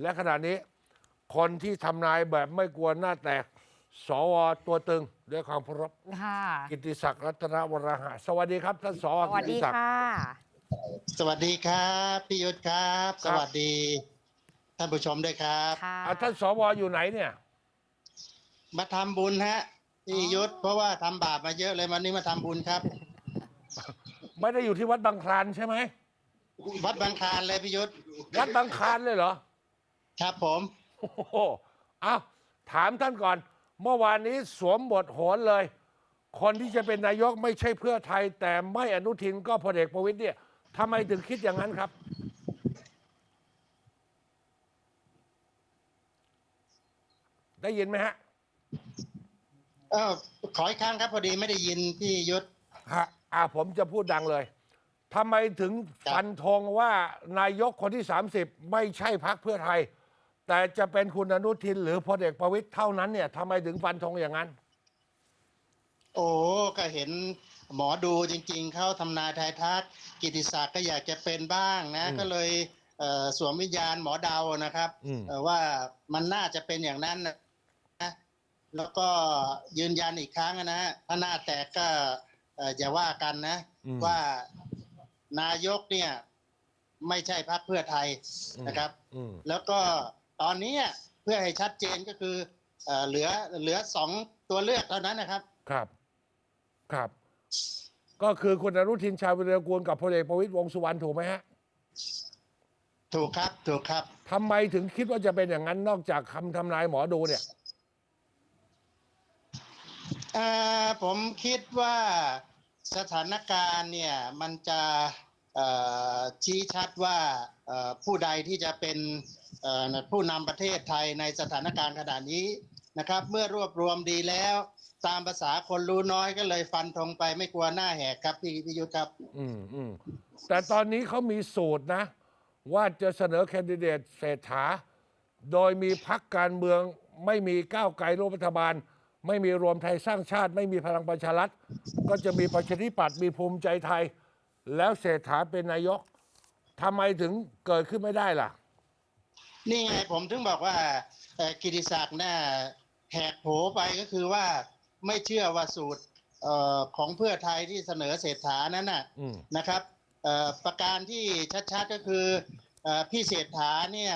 และขณะนี้คนที่ทำนายแบบไม่กลัวหน้าแตก สวตัวตึงด้วยความเคารพค่ะกิติศักดิ์รัตนวรหะ สวัสดีครับท่านสวสวัสกิติดีศักดิ์ ค่ะ สวัสดีครับพี่ยุทธครับครับสวัสดี ท่านผู้ชมด้วยครับ ค่ะ อะท่านสวอยู่ไหนเนี่ย มาทำบุญฮะพี่อ๋อยุทธเพราะว่าทำบาปมาเยอะเลยวันนี้มาทำบุญครับ ไม่ได้อยู่ที่วัดบางคลานใช่ไหมวัดบางคลานเลยพี่ยุทธวัดบางคลานเลยเหรอ ครับผม โอ้โหเอาถามท่านก่อน เมื่อวานนี้สวมบทโหนเลย คนที่จะเป็นนายกไม่ใช่เพื่อไทย แต่ไม่อนุทินก็พลเอกประวิตยเนี่ยทำไมถึงคิดอย่างนั้นครับ ได้ยินไหมฮะเออขออีกครั้งครับพอดีไม่ได้ยินพี่ยุทธ ฮะอ่าผมจะพูดดังเลยทำไมถึงครับฟันธงว่านายกคนที่ 30 ไม่ใช่พักเพื่อไทย แต่จะเป็นคุณอนุทินหรือพลเอกประวิตยเท่านั้นเนี่ยทำไมถึงฟันธงอย่างนั้น โอ้ก็เห็นหมอดูจริง ๆ เขาทำนายทายทักกิติศักดิ์ก็อยากจะเป็นบ้างนะอืมก็เลยเอ่อสวมวิญญาณหมอเดานะครับอืม เอ่อว่ามันน่าจะเป็นอย่างนั้นนะ แล้วก็ยืนยันอีกครั้งนะฮะถ้าหน้าแตกก็เอ่ออย่าว่ากันนะ อืม ว่านายกเนี่ย ไม่ใช่พรรคเพื่อไทยนะครับ อืม แล้วก็ ตอนนี้เพื่อให้ชัดเจนก็คือเอ่อเหลือเหลือสองตัวเลือกเท่านั้นนะครับ ครับ ครับ ก็คือคุณอนุทินชาญวิรกูลกับพลเอกประวิตยวงษ์สุวรรณถูกไหมฮะ ถูกครับ ถูกครับทำไมถึงคิดว่าจะเป็นอย่างนั้นนอกจากคำทำนายหมอดูเนี่ยเอ่อผมคิดว่าสถานการณ์เนี่ยมันจะเอ่อชี้ชัดว่าเอ่อผู้ใดที่จะเป็นเอ่อ ผู้นำประเทศไทยในสถานการณ์ขนาดนี้นะครับ เมื่อรวบรวมดีแล้ว ตามภาษาคนรู้น้อยก็เลยฟันธงไปไม่กลัวหน้าแหกครับพี่พิยุทธครับ อืมอืมแต่ตอนนี้เขามีสูตรนะ ว่าจะเสนอแคนดิเดตเศรษฐา โดยมีพักการเมืองไม่มีก้าวไกลร่วมรัฐบาล ไม่มีรวมไทยสร้างชาติ ไม่มีพลังประชารัฐ ก็จะมีประชาธิปัตย์มีภูมิใจไทย แล้วเศรษฐาเป็นนายกทำไมถึงเกิดขึ้นไม่ได้ล่ะ นี่ไงผมถึงบอกว่าเอ่อกิติศักดิ์น่ะแหกโผไปก็คือว่าไม่เชื่อว่าสูตรเอ่อของเพื่อไทยที่เสนอเศรษฐานั้นน่ะอืมนะครับเอ่อประการที่ชัดๆก็คือเอ่อพี่เศรษฐาเนี่ย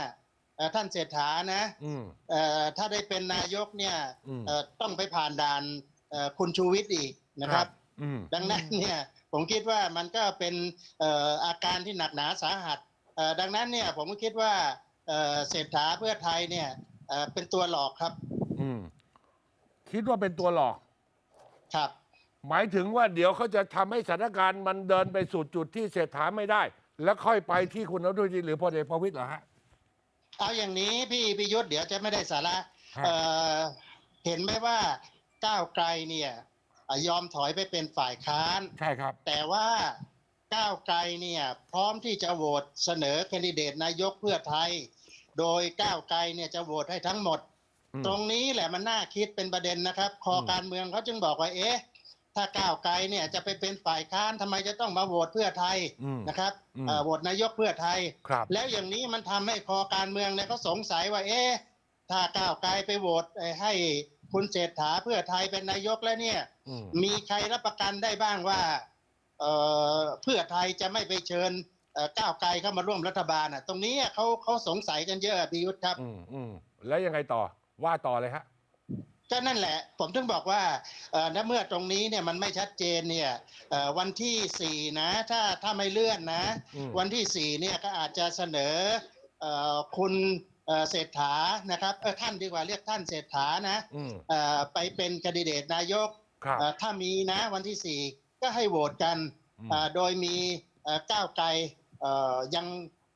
เอ่อท่านเศรษฐานะอืมเอ่อถ้าได้เป็นนายกเนี่ยอืมเอ่อต้องไปผ่านด่านเอ่อคุณชูวิทย์อีกนะครับอืมดังนั้นเนี่ยผมคิดว่ามันก็เป็นเอ่ออาการที่หนักหนาสาหัสเอ่อดังนั้นเนี่ยผมก็คิดว่า เอ่อเศรษฐาเพื่อไทยเนี่ยเอ่อเป็นตัวหลอกครับ อืม คิดว่าเป็นตัวหลอก ครับ หมายถึงว่าเดี๋ยวเขาจะทำให้สถานการณ์มันเดินไปสู่จุดที่เศรษฐาไม่ได้ แล้วค่อยไปที่คุณอนุทินหรือพลเอกประวิตยเหรอฮะเอาอย่างนี้พี่พิยุทธ์เดี๋ยวจะไม่ได้สาระครับเอ่อเห็นไหมว่าก้าวไกลเนี่ยอะยอมถอยไปเป็นฝ่ายค้านใช่ครับ แต่ว่าก้าวไกลเนี่ย พร้อมที่จะโหวตเสนอแคนดิเดตนายกเพื่อไทย โดยก้าวไกลเนี่ยจะโหวตให้ทั้งหมดอืมตรงนี้แหละมันน่าคิดเป็นประเด็นนะครับ คออืมการเมืองเขาจึงบอกว่าเอ๊ะถ้าก้าวไกลเนี่ยจะไปเป็นฝ่ายค้านทำไมจะต้องมาโหวตเพื่อไทยอืมนะครับอืมเอ่อโหวตนายกเพื่อไทยครับแล้วอย่างนี้มันทำให้คอการเมืองเนี่ยเขาสงสัยว่าเอ๊ะถ้าก้าวไกลไปโหวตเอ่อให้คุณเศรษฐาเพื่อไทยเป็นนายกแล้วเนี่ยอืมมีใครรับประกันได้บ้างว่าเอ่อเพื่อไทยจะไม่ไปเชิญเอ่อ ก้าวไกลเข้ามาร่วมรัฐบาลอะ ตรงนี้เขาเขาสงสัยกันเยอะพิยุทธ์ครับ อืมอืมแล้วยังไงต่อว่าต่อเลยฮะก็นั่นแหละ ผมถึงบอกว่าเอ่อณเมื่อตรงนี้เนี่ยมันไม่ชัดเจนเนี่ยเอ่อวันที่สี่นะถ้าถ้าไม่เลื่อนนะอืมวันที่สี่เนี่ยก็อาจจะเสนอเอ่อคุณเอ่อเศรษฐานะครับเออท่านดีกว่าเรียกท่านเศรษฐานะอืมเอ่อไปเป็นแคนดิเดตนายกครับเอ่อถ้ามีนะวันที่สี่ก็ให้โหวตกันอืมเอ่อโดยมีเอ่อก้าวไกลเอ่อ ยัง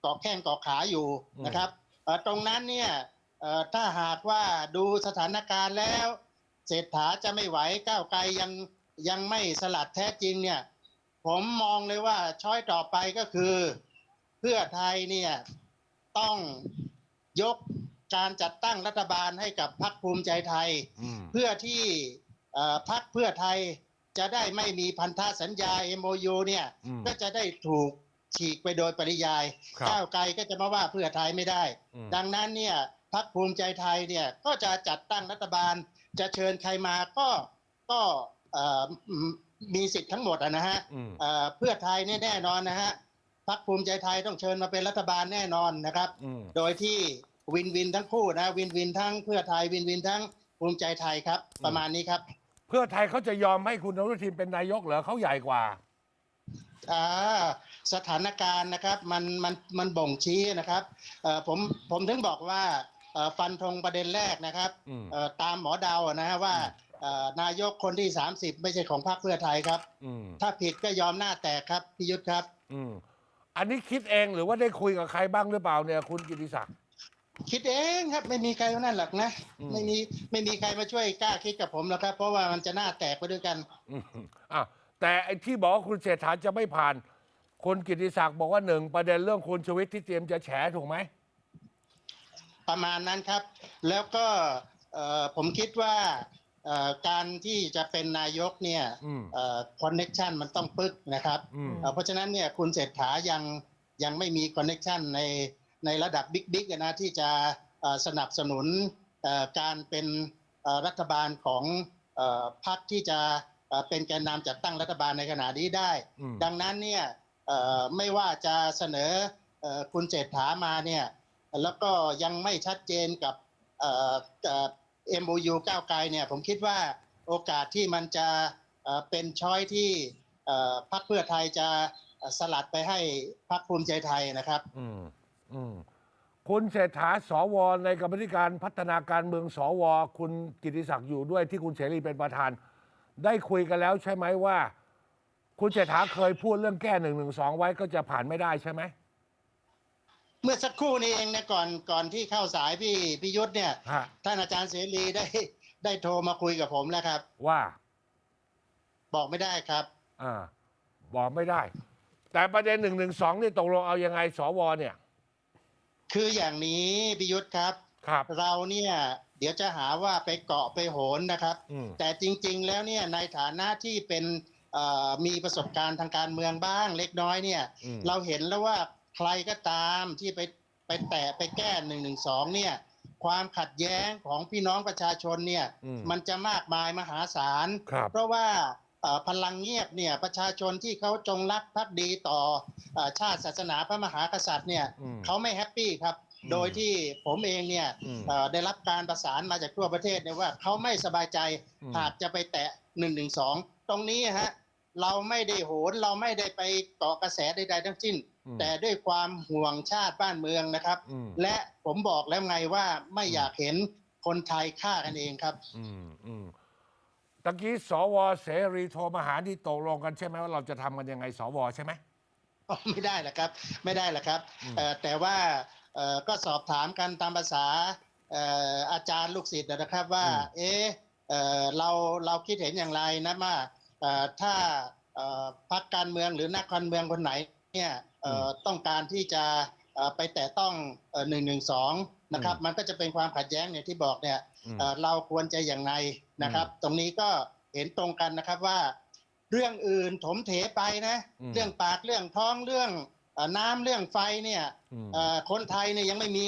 เกาะแข้งเกาะขาอยู่อืมนะครับเอ่อตรงนั้นเนี่ยเอ่อถ้าหากว่าดูสถานการณ์แล้วเศรษฐาจะไม่ไหวก้าวไกลยังยังไม่สลัดแท้จริงเนี่ย ผมมองเลยว่าช้อยต่อไปก็คือ เพื่อไทยเนี่ยต้องยกการจัดตั้งรัฐบาลให้กับพรรคภูมิใจไทยอืมเพื่อที่เอ่อพรรคเพื่อไทยจะได้ไม่มีพันธสัญญา MOU เนี่ยอืมก็จะได้ถูก ฉีกไปโดยปริยายครับก้าวไกลก็จะมาว่าเพื่อไทยไม่ได้อืมดังนั้นเนี่ยพักภูมิใจไทยเนี่ยก็จะจัดตั้งรัฐบาล จะเชิญใครมาก็ก็เอ่อมมีสิทธิ์ทั้งหมดอะนะฮะอืมเอ่อเพื่อไทยเนี่ยแน่นอนนะฮะพักภูมิใจไทยต้องเชิญมาเป็นรัฐบาลแน่นอนนะครับอืมโดยที่วินวินทั้งคู่นะวินวินทั้งเพื่อไทยวินวินทั้งภูมิใจไทยครับ ประมาณนี้ครับ เพื่อไทยเขาจะยอมให้คุณอนุทินเป็นนายกเหรอเขาใหญ่กว่าอ่า สถานการณ์นะครับมันมันมันบ่งชี้นะครับเอ่อผมผมถึงบอกว่าเอ่อฟันธงประเด็นแรกนะครับอืมเอ่อตามหมอเดาวอะนะฮะว่าเอ่อนายกคนที่ 30 ไม่ใช่ของพรรคเพื่อไทยครับอืมถ้าผิดก็ยอมหน้าแตกครับพิยุทธครับอืมอันนี้คิดเองหรือว่าได้คุยกับใครบ้างหรือเปล่าเนี่ยคุณกิติศักดิ์คิดเองครับไม่มีใครเท่านั้นหรอกนะอืมไม่มีไม่มีใครมาช่วยกล้าคิดกับผมหรอกครับ เพราะว่ามันจะหน้าแตกไปด้วยกันอืมอะ แต่ไอ้ที่บอกว่าคุณเศรษฐาจะไม่ผ่านคุณกิติศักดิ์บอกว่าหนึ่งประเด็นเรื่องคุณชวิตที่เตรียมจะแฉถูกไหม ประมาณนั้นครับ แล้วก็เอ่อผมคิดว่าเอ่อการที่จะเป็นนายกเนี่ยอืมคอนเน็ชันมันต้องปึกนะครับอืม เอ่อเพราะฉะนั้นเนี่ยคุณเศรษฐายังยังไม่มีคอนเน็ชันในในระดับบิ๊กๆนะที่จะเอ่อสนับสนุนเอ่อการเป็นเอ่อรัฐบาลของเอ่อพรรคที่จะ เอ่อเป็นแกนนำจัดตั้งรัฐบาลในขณะนี้ได้อืมดังนั้นเนี่ยเอ่อไม่ว่าจะเสนอเอ่อคุณเศรษฐามาเนี่ยแล้วก็ยังไม่ชัดเจนกับเอ่อเอ่อ MOU ก้าวไกลเนี่ยผมคิดว่าโอกาสที่มันจะเอ่อเป็นช้อยที่เอ่อพรรคเพื่อไทยจะเอ่อสลัดไปให้พรรคภูมิใจไทยนะครับอืมอืมคุณเศรษฐาสวในกรรมธิการพัฒนาการเมืองสว คุณกิติศักดิ์อยู่ด้วยที่คุณเสรีเป็นประธาน ได้คุยกันแล้วใช่ไหมว่า คุณเศรษฐาเคยพูดเรื่องแก้หนึ่งหนึ่งสองไว้ก็จะผ่านไม่ได้ใช่ไหม เมื่อสักครู่นี้เองนะก่อนก่อนที่เข้าสายพี่พี่ยุทธเนี่ยฮะ ท่านอาจารย์เสรีได้ได้โทรมาคุยกับผมแล้วครับ ว่า บอกไม่ได้ครับ อ่า บอกไม่ได้ แต่ประเด็นหนึ่งหนึ่งสองนี่ตกลงเอายังไงสวเนี่ย คืออย่างนี้พิยุทธครับ ครับ เราเนี่ยเดี๋ยวจะหาว่าไปเกาะไปโหนนะครับ อืม แต่จริงๆแล้วเนี่ยในฐานะที่เป็นเอ่อมีประสบการณ์ทางการเมืองบ้างเล็กน้อยเนี่ย อืม เราเห็นแล้วว่าใครก็ตามที่ไปไปแตะไปแก้หนึ่งหนึ่งสองเนี่ย ความขัดแย้งของพี่น้องประชาชนเนี่ยอืม มันจะมากมายมหาศาล ครับ เพราะว่าเอ่อพลังเงียบเนี่ยประชาชนที่เขาจงรักภักดีต่อเอ่อชาติศาสนาพระมหากษัตริย์เนี่ยอืม เขาไม่แฮปปี้ครับอืม โดยที่ผมเองเนี่ยอืมเอ่อได้รับการประสานมาจากทั่วประเทศเนี่ยว่าเขาไม่สบายใจอืมหากจะไปแตะหนึ่งหนึ่งสองตรงนี้ฮะเราไม่ได้โหนเราไม่ได้ไปเกาะกระแสใดๆทั้งสิ้นอืมแต่ด้วยความห่วงชาติบ้านเมืองนะครับอืมและผมบอกแล้วไงว่าไม่อยากเห็นคนไทยฆ่ากันเองครับ อืมอืมตะกี้สวเสรีโทรมาหาที่ตกลงกันใช่ไหมว่าเราจะทำกันยังไงสวใช่ไหมอ๋อไม่ได้แหละครับ ไม่ได้แหละครับอืมเอ่อแต่ว่าเอ่อ ก็สอบถามกันตามภาษาเอ่ออาจารย์ลูกศิษย์นะครับว่า เอ๊ะเอ่อเราเราคิดเห็นอย่างไรนะว่าเอ่อถ้าเอ่อพรรคการเมืองหรือนักการเมืองคนไหนเนี่ยเอ่อต้องการที่จะเอ่อไปแตะต้องหนึ่งหนึ่งสองนะครับ มันก็จะเป็นความขัดแย้งเนี่ยที่บอกเนี่ยอืมเอ่อเราควรจะอย่างไรนะครับ ตรงนี้ก็เห็นตรงกันนะครับว่า เรื่องอื่นถมเถไปนะอืมเรื่องปากเรื่องท้องเรื่องเอ่อ น้ำเรื่องไฟเนี่ยอืมเอ่อคนไทยเนี่ยยังไม่มี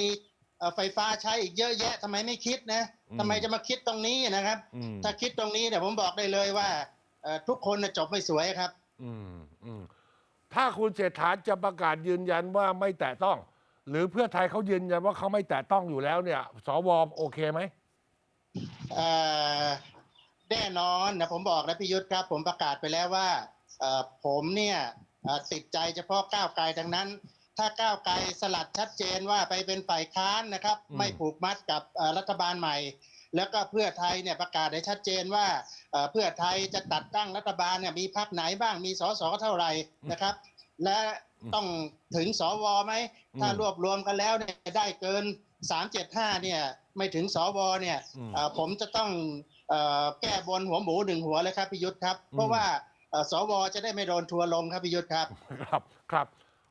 เอ่อไฟฟ้าใช้อีกเยอะแยะทำไมไม่คิดนะอืมทำไมจะมาคิดตรงนี้นะครับอืมถ้าคิดตรงนี้เนี่ยผมบอกได้เลยว่าเอ่อทุกคนน่ะจบไม่สวยครับอืมอืมถ้าคุณเศรษฐาจะประกาศยืนยันว่าไม่แตะต้อง หรือเพื่อไทยเขายืนยันว่าเขาไม่แตะต้องอยู่แล้วเนี่ยสวโอเคไหมเอ่อแน่นอนนะผมบอกแล้วพี่ยุทธครับ ผมประกาศไปแล้วว่าเอ่อผมเนี่ยเอ่อ ติดใจเฉพาะก้าวไกลดังนั้น ถ้าก้าวไกลสลัดชัดเจนว่าไปเป็นฝ่ายค้านนะครับอืมไม่ผูกมัดกับเอ่อรัฐบาลใหม่ แล้วก็เพื่อไทยเนี่ยประกาศได้ชัดเจนว่าเอ่อเพื่อไทยจะตัดตั้งรัฐบาลเนี่ยมีพรรคไหนบ้างมีสสเท่าไหร่นะครับ และต้องถึงสวไหมถ้ารวบรวมกันแล้วเนี่ยได้เกิน 375เนี่ยไม่ถึงสวเนี่ยอืมเอ่อผมจะต้องเอ่อแก้บนหัวหมูหนึ่งหัวเลยครับพิยุทธครับ เพราะว่าเอ่อ สวจะได้ไม่โดนทัวร์ลงครับพิยุทธครับครับครับ